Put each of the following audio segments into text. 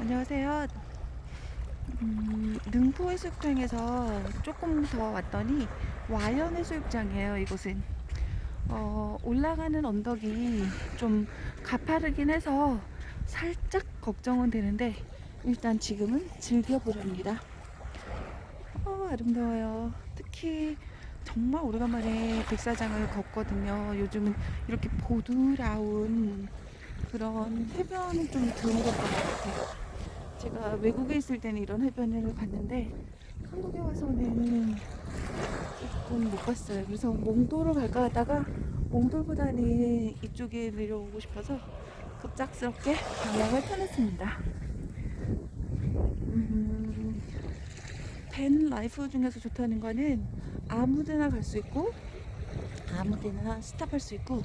안녕하세요. 음, 능포 해수욕장에서 조금 더 왔더니 와연 해수욕장이에요. 이곳은 어, 올라가는 언덕이 좀 가파르긴 해서 살짝 걱정은 되는데 일단 지금은 즐겨보렵니다. 어, 아름다워요. 특히 정말 오래간만에 백사장을 걷거든요. 요즘은 이렇게 보드라운 그런 해변은 좀 드문 것 같아요. 제가 외국에 있을 때는 이런 해변을 봤는데 한국에 와서는 조금 못 봤어요. 그래서 몽도로 갈까 하다가 몽돌보다는 이쪽에 내려오고 싶어서 급작스럽게 방향을 편했습니다. 음, 밴 라이프 중에서 좋다는 거는 아무 데나 갈 수 있고 아무 데나 스탑할 수 있고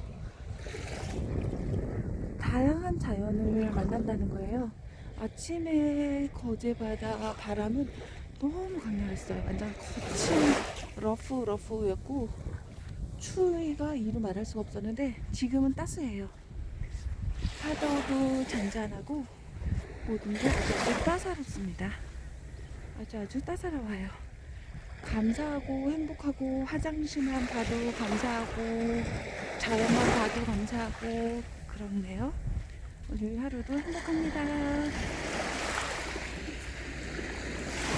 다양한 자연을 만난다는 거예요. 아침에 거제바다 바람은 너무 강렬했어요. 완전 거친 러프 러프였고 추위가 이루 말할 수가 없었는데 지금은 따스해요. 파도도 잔잔하고 모든 게 아주 따사롭습니다. 아주 아주 따사로워요. 감사하고 행복하고 화장실만 봐도 감사하고 자연만 봐도 감사하고 그렇네요. 오늘 하루도 행복합니다.